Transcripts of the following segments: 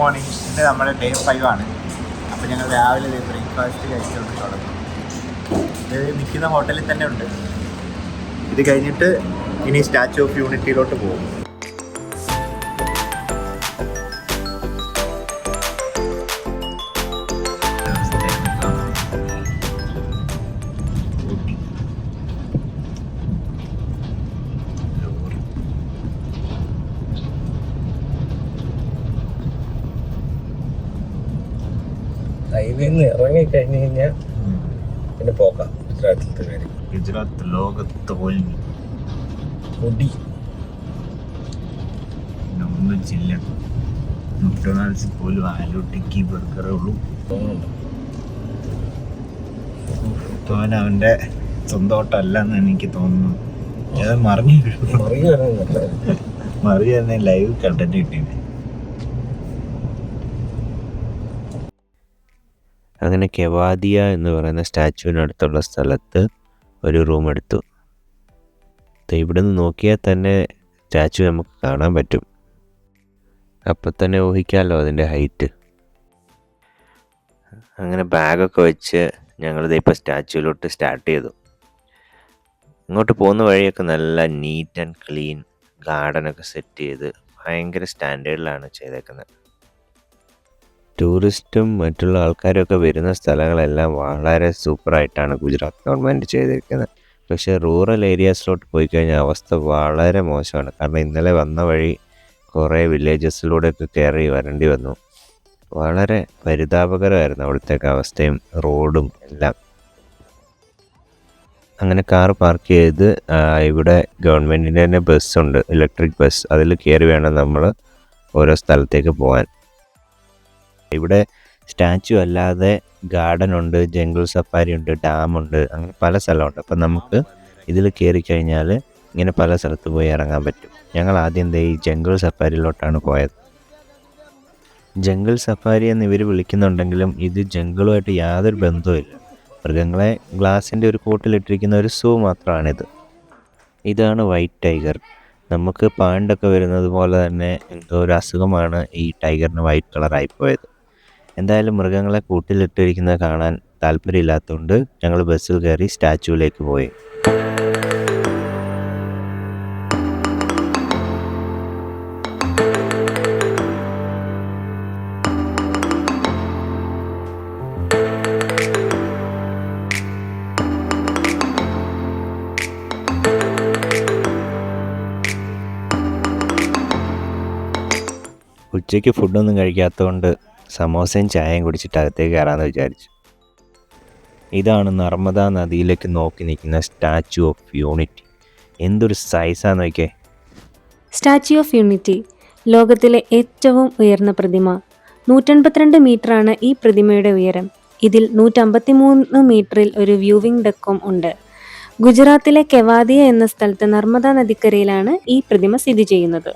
Morning ഇന്ന് നമ്മുടെ day five ആണ്. അപ്പോൾ ഞങ്ങൾ രാവിലെ ബ്രേക്ക്ഫാസ്റ്റ് കഴിച്ചുകൊണ്ട് തുടങ്ങും. ഇത് നിൽക്കുന്ന ഹോട്ടലിൽ തന്നെ ഉണ്ട്. ഇത് കഴിഞ്ഞിട്ട് ഇനി സ്റ്റാച്ചു ഓഫ് യൂണിറ്റിയിലോട്ട് പോകും. ഹൈവേന്ന് ഇറങ്ങി കഴിഞ്ഞു കഴിഞ്ഞാൽ പിന്നെ പോക്കാം. ഗുജറാത്തിലത്തെ കാര്യം. ഗുജറാത്ത് ലോകത്ത് തോൽവി പൊടി ഒന്നും ചില്ല മക്ഡൊണാൾഡ്സ് പോലും ആലു ടിക്കി ബർഗറേ ഉള്ളൂ. തോന്നുന്നുണ്ട്. അവൻ അവന്റെ സ്വന്തമായിട്ടല്ല എന്ന് എനിക്ക് തോന്നുന്നു. മറിഞ്ഞു മറിയ ലൈവ് കണ്ടന്റ് കിട്ടിയത്. അങ്ങനെ കെവാദിയ എന്ന് പറയുന്ന സ്റ്റാച്ചുവിനടുത്തുള്ള സ്ഥലത്ത് ഒരു റൂം എടുത്തു. ദേ ഇവിടുന്ന് നോക്കിയാൽ തന്നെ സ്റ്റാച്ചു നമുക്ക് കാണാൻ പറ്റും. അപ്പം തന്നെ ഊഹിക്കാമല്ലോ അതിന്റെ ഹൈറ്റ്. അങ്ങനെ ബാഗൊക്കെ വെച്ച് ഞങ്ങളിത് ഇപ്പോൾ സ്റ്റാച്ചുവിലോട്ട് സ്റ്റാർട്ട് ചെയ്തു. ഇങ്ങോട്ട് പോകുന്ന വഴിയൊക്കെ നല്ല നീറ്റ് ആൻഡ് ക്ലീൻ ഗാർഡനൊക്കെ സെറ്റ് ചെയ്ത് ഭയങ്കര സ്റ്റാൻഡേർഡിലാണ് ചെയ്തേക്കുന്നത്. ടൂറിസ്റ്റും മറ്റുള്ള ആൾക്കാരൊക്കെ വരുന്ന സ്ഥലങ്ങളെല്ലാം വളരെ സൂപ്പറായിട്ടാണ് ഗുജറാത്ത് ഗവൺമെന്റ് ചെയ്തിരിക്കുന്നത്. പക്ഷേ റൂറൽ ഏരിയാസിലോട്ട് പോയി കഴിഞ്ഞാൽ അവസ്ഥ വളരെ മോശമാണ്. കാരണം ഇന്നലെ വന്ന വഴി കുറേ വില്ലേജസിലൂടെയൊക്കെ കയറി വരേണ്ടി വന്നു. വളരെ പരിതാപകരമായിരുന്നു അവിടുത്തെ അവസ്ഥയും റോഡും എല്ലാം. അങ്ങനെ കാർ പാർക്ക് ചെയ്ത് ഇവിടെ ഗവൺമെന്റിന്റെ തന്നെ ബസ്സുണ്ട് ഇലക്ട്രിക് ബസ്. അതിൽ കയറി വേണം നമ്മൾ ഓരോ സ്ഥലത്തേക്ക് പോകാൻ. ഇവിടെ സ്റ്റാച്ചു അല്ലാതെ ഗാർഡൻ ഉണ്ട് ജംഗിൾ സഫാരി ഉണ്ട് ഡാമുണ്ട് അങ്ങനെ പല സ്ഥലമുണ്ട്. അപ്പം നമുക്ക് ഇതിൽ കയറി കഴിഞ്ഞാൽ ഇങ്ങനെ പല സ്ഥലത്ത് പോയി ഇറങ്ങാൻ പറ്റും. ഞങ്ങൾ ആദ്യം ദേ ഈ ജംഗിൾ സഫാരിയിലോട്ടാണ് പോയത്. ജംഗിൾ സഫാരി എന്ന് ഇവർ വിളിക്കുന്നുണ്ടെങ്കിലും ഇത് ജംഗിളുമായിട്ട് യാതൊരു ബന്ധവുമില്ല മൃഗങ്ങളെ ഗ്ലാസിന്റെ ഒരു കൂട്ടിലിട്ടിരിക്കുന്ന ഒരു സൂ മാത്രമാണിത്. ഇതാണ് വൈറ്റ് ടൈഗർ. നമുക്ക് പാണ്ടൊക്കെ വരുന്നത് പോലെ തന്നെ എന്തോ ഒരു അസുഖമാണ് ഈ ടൈഗറിന് വൈറ്റ് കളറായി പോയത്. എന്തായാലും മൃഗങ്ങളെ കൂട്ടിലിട്ടിരിക്കുന്നത് കാണാൻ താല്പര്യമില്ലാത്തതുകൊണ്ട് ഞങ്ങൾ ബസ്സിൽ കയറി സ്റ്റാച്ചുവിലേക്ക് പോയി. ഉച്ചയ്ക്ക് ഫുഡൊന്നും കഴിക്കാത്തതുകൊണ്ട് സമോസയും ചായയും കുടിച്ചിട്ട് അകത്തേക്ക് കയറാമെന്ന് വിചാരിച്ചു. ഇതാണ് നർമ്മദ നദിയിലേക്ക് നോക്കി നിൽക്കുന്ന സ്റ്റാച്യു ഓഫ് യൂണിറ്റി. എന്തൊരു സൈസാന്ന് നോക്കേ സ്റ്റാച്യു ഓഫ് യൂണിറ്റി ലോകത്തിലെ ഏറ്റവും ഉയർന്ന പ്രതിമ. നൂറ്റൻപത്തിരണ്ട് മീറ്ററാണ് ഈ പ്രതിമയുടെ ഉയരം. ഇതിൽ നൂറ്റമ്പത്തിമൂന്ന് മീറ്ററിൽ ഒരു വ്യൂവിംഗ് ഡെക്കും ഉണ്ട്. ഗുജറാത്തിലെ കെവാദിയ എന്ന സ്ഥലത്ത് നർമ്മദ നദിക്കരയിലാണ് ഈ പ്രതിമ സ്ഥിതി ചെയ്യുന്നത്.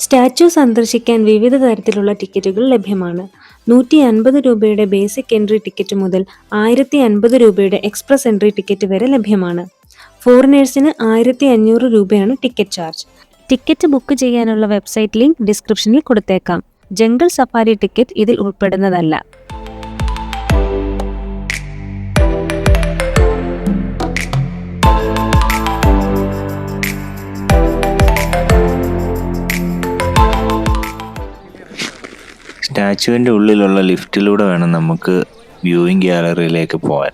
സ്റ്റാച്യു സന്ദർശിക്കാൻ വിവിധ തരത്തിലുള്ള ടിക്കറ്റുകൾ ലഭ്യമാണ്. നൂറ്റി അൻപത് രൂപയുടെ ബേസിക് എൻട്രി ടിക്കറ്റ് മുതൽ ആയിരത്തി അൻപത് രൂപയുടെ എക്സ്പ്രസ് എൻട്രി ടിക്കറ്റ് വരെ ലഭ്യമാണ്. ഫോറിനേഴ്സിന് ആയിരത്തി അഞ്ഞൂറ് രൂപയാണ് ടിക്കറ്റ് ചാർജ്. ടിക്കറ്റ് ബുക്ക് ചെയ്യാനുള്ള വെബ്സൈറ്റ് ലിങ്ക് ഡിസ്ക്രിപ്ഷനിൽ കൊടുത്തേക്കാം. ജംഗിൾ സഫാരി ടിക്കറ്റ് ഇതിൽ ഉൾപ്പെടുന്നതല്ല. സ്റ്റാച്ചുവിന്റെ ഉള്ളിലുള്ള ലിഫ്റ്റിലൂടെ വേണം നമുക്ക് വ്യൂയിങ് ഗ്യാലറിയിലേക്ക് പോകാൻ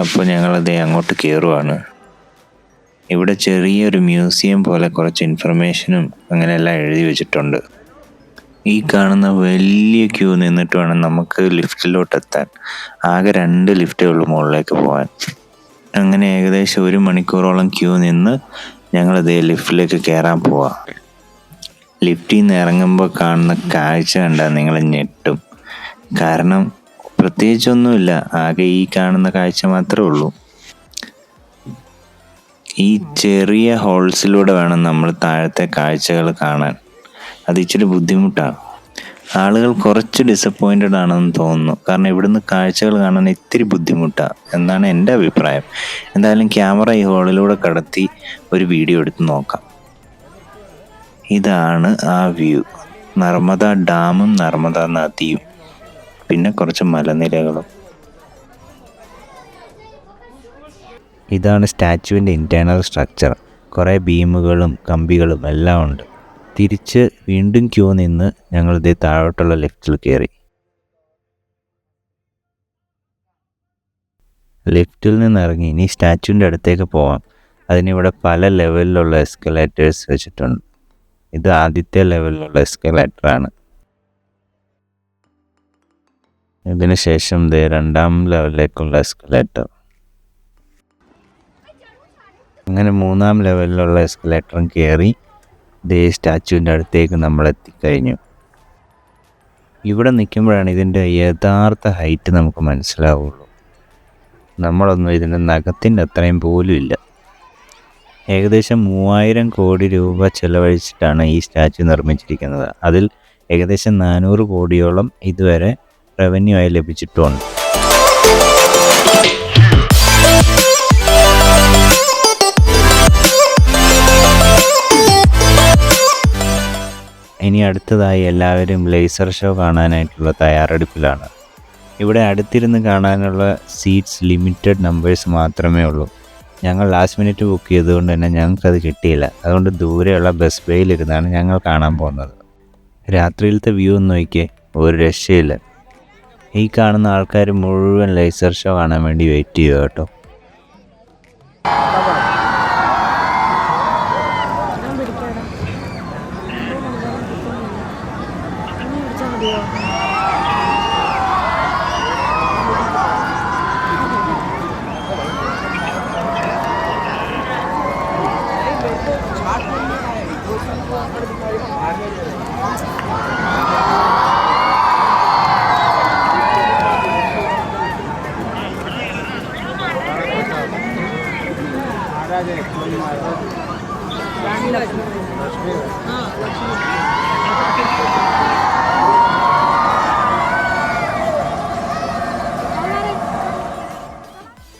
അപ്പോൾ ഞങ്ങളത് അങ്ങോട്ട് കയറുവാണ്. ഇവിടെ ചെറിയൊരു മ്യൂസിയം പോലെ കുറച്ച് ഇൻഫർമേഷനും അങ്ങനെയെല്ലാം എഴുതി വെച്ചിട്ടുണ്ട്. ഈ കാണുന്ന വലിയ ക്യൂ നിന്നിട്ട് വേണം നമുക്ക് ലിഫ്റ്റിലോട്ട് എത്താൻ ആകെ രണ്ട് ലിഫ്റ്റേ ഉള്ളൂ മുകളിലേക്ക് പോകാൻ അങ്ങനെ ഏകദേശം ഒരു മണിക്കൂറോളം ക്യൂ നിന്ന് ഞങ്ങളതേ ലിഫ്റ്റിലേക്ക് കയറാൻ പോവാം. ലിഫ്റ്റിൽ നിന്ന് ഇറങ്ങുമ്പോൾ കാണുന്ന കാഴ്ച കണ്ടാൽ നിങ്ങൾ ഞെട്ടും. കാരണം പ്രത്യേകിച്ചൊന്നുമില്ല. ആകെ ഈ കാണുന്ന കാഴ്ച മാത്രമേ ഉള്ളൂ. ഈ ചെറിയ ഹോൾസിലൂടെ വേണം നമ്മൾ താഴത്തെ കാഴ്ചകൾ കാണാൻ. അത് ഇച്ചിരി ബുദ്ധിമുട്ടാണ് ആളുകൾ കുറച്ച് ഡിസപ്പോയിന്റഡ് ആണെന്ന് തോന്നുന്നു. കാരണം ഇവിടുന്ന് കാഴ്ചകൾ കാണാൻ ഇത്തിരി ബുദ്ധിമുട്ടാണ് എന്നാണ് എന്റെ അഭിപ്രായം. എന്തായാലും ക്യാമറ ഈ ഹോളിലൂടെ കടത്തി ഒരു വീഡിയോ എടുത്ത് നോക്കാം. ഇതാണ് ആ വ്യൂ. നർമ്മദ ഡാമും നർമ്മദ നദിയും. പിന്നെ കുറച്ച് മലനിരകളും. ഇതാണ് സ്റ്റാച്ചുവിന്റെ ഇന്റേർണൽ സ്ട്രക്ചർ. കുറേ ബീമുകളും കമ്പികളും എല്ലാം ഉണ്ട്. തിരിച്ച് വീണ്ടും ക്യൂ നിന്ന് ഞങ്ങൾ താഴോട്ടുള്ള ലിഫ്റ്റിൽ കയറി. ലിഫ്റ്റിൽ നിന്ന് ഇറങ്ങി. ഇനി സ്റ്റാച്ചുവിന്റെ അടുത്തേക്ക് പോവാം. അതിനിവിടെ പല ലെവലിലുള്ള എസ്കലേറ്റേഴ്സ് വെച്ചിട്ടുണ്ട്. ഇത് ആദ്യത്തെ ലെവലിലുള്ള എസ്കലേറ്റർ ആണ്. ഇതിനുശേഷം ഇത് രണ്ടാം ലെവലിലേക്കുള്ള എസ്കലേറ്റർ അങ്ങനെ മൂന്നാം ലെവലിലുള്ള എസ്കലേറ്ററും കയറി ദേ സ്റ്റാച്ചുവിന്റെ അടുത്തേക്ക് നമ്മൾ എത്തിക്കഴിഞ്ഞു. ഇവിടെ നിൽക്കുമ്പോഴാണ് ഇതിന്റെ യഥാർത്ഥ ഹൈറ്റ് നമുക്ക് മനസ്സിലാവുള്ളൂ. നമ്മളൊന്നും ഇതിന്റെ നഖത്തിന്റെ അത്രയും പോലും ഇല്ല. ഏകദേശം മൂവായിരം കോടി രൂപ ചെലവഴിച്ചിട്ടാണ് ഈ സ്റ്റാച്യു നിർമ്മിച്ചിരിക്കുന്നത്. അതിൽ ഏകദേശം നാനൂറ് കോടിയോളം ഇതുവരെ റവന്യൂ ആയി ലഭിച്ചിട്ടുണ്ട്. ഇനി അടുത്തതായി എല്ലാവരും ലേസർ ഷോ കാണാനായിട്ടുള്ള തയ്യാറെടുപ്പിലാണ്. ഇവിടെ അടുത്തിരുന്ന് കാണാനുള്ള സീറ്റ്സ് ലിമിറ്റഡ് നമ്പേഴ്സ് മാത്രമേ ഉള്ളൂ. ഞങ്ങൾ ലാസ്റ്റ് മിനിറ്റ് ബുക്ക് ചെയ്തുകൊണ്ട് തന്നെ ഞങ്ങൾക്കത് കിട്ടിയില്ല. അതുകൊണ്ട് ദൂരെയുള്ള ബസ് ബേയിലിരുന്നാണ് ഞങ്ങൾ കാണാൻ പോകുന്നത്. രാത്രിയിലത്തെ വ്യൂ ഒന്ന് നോക്കിയേ ഒരു രക്ഷയില്ല. ഈ കാണുന്ന ആൾക്കാർ മുഴുവൻ ലേസർ ഷോ കാണാൻ വേണ്ടി വെയിറ്റ് ചെയ്യുക കേട്ടോ.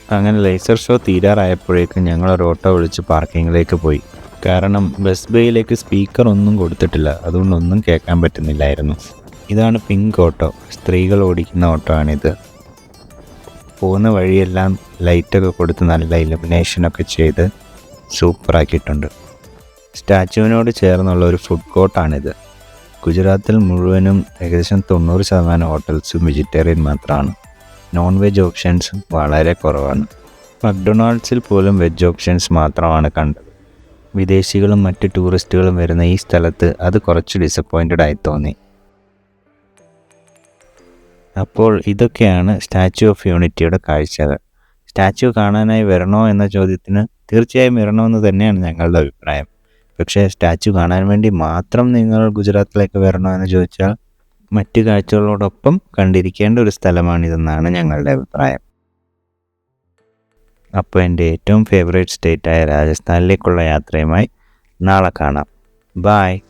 അങ്ങനെ ലേസർ ഷോ തീരാറായപ്പോഴേക്കും ഞങ്ങൾ ഒരു ഓട്ടോ വിളിച്ച് പാർക്കിങ്ങിലേക്ക് പോയി. കാരണം ബസ് ബേയിലേക്ക് സ്പീക്കർ ഒന്നും കൊടുത്തിട്ടില്ല. അതുകൊണ്ടൊന്നും കേൾക്കാൻ പറ്റുന്നില്ലായിരുന്നു. ഇതാണ് പിങ്ക് ഓട്ടോ സ്ത്രീകൾ ഓടിക്കുന്ന ഓട്ടോ ആണിത്. പോകുന്ന വഴിയെല്ലാം ലൈറ്റൊക്കെ കൊടുത്ത് നല്ല ഇലുമിനേഷനൊക്കെ ചെയ്ത് സൂപ്പറാക്കിയിട്ടുണ്ട് സ്റ്റാച്ചുവിനോട് ചേർന്നുള്ള ഒരു ഫുഡ് കോർട്ടാണിത് ഗുജറാത്തിൽ മുഴുവനും ഏകദേശം തൊണ്ണൂറ് ശതമാനം ഹോട്ടൽസും വെജിറ്റേറിയൻ മാത്രമാണ്. നോൺ വെജ് ഓപ്ഷൻസ് വളരെ കുറവാണ്. മക്ഡൊണാൾഡ്സിൽ പോലും വെജ് ഓപ്ഷൻസ് മാത്രമാണ് കണ്ടത്. വിദേശികളും മറ്റ് ടൂറിസ്റ്റുകളും വരുന്ന ഈ സ്ഥലത്ത് അത് കുറച്ച് ഡിസപ്പോയിന്റഡ് ആയി തോന്നി. അപ്പോൾ ഇതൊക്കെയാണ് സ്റ്റാച്യു ഓഫ് യൂണിറ്റിയുടെ കാഴ്ചകൾ. സ്റ്റാച്യു കാണാനായി വരണോ എന്ന ചോദ്യത്തിന് തീർച്ചയായും വരണമെന്ന് തന്നെയാണ് ഞങ്ങളുടെ അഭിപ്രായം. പക്ഷേ സ്റ്റാച്യു കാണാൻ വേണ്ടി മാത്രം നിങ്ങൾ ഗുജറാത്തിലേക്ക് വരണോ എന്ന് ചോദിച്ചാൽ മറ്റു കാഴ്ചകളോടൊപ്പം കണ്ടിരിക്കേണ്ട ഒരു സ്ഥലമാണിതെന്നാണ് ഞങ്ങളുടെ അഭിപ്രായം. അപ്പോൾ എന്റെ ഏറ്റവും ഫേവറേറ്റ് സ്റ്റേറ്റായ രാജസ്ഥാനിലേക്കുള്ള യാത്രയുമായി നാളെ കാണാം. ബായ്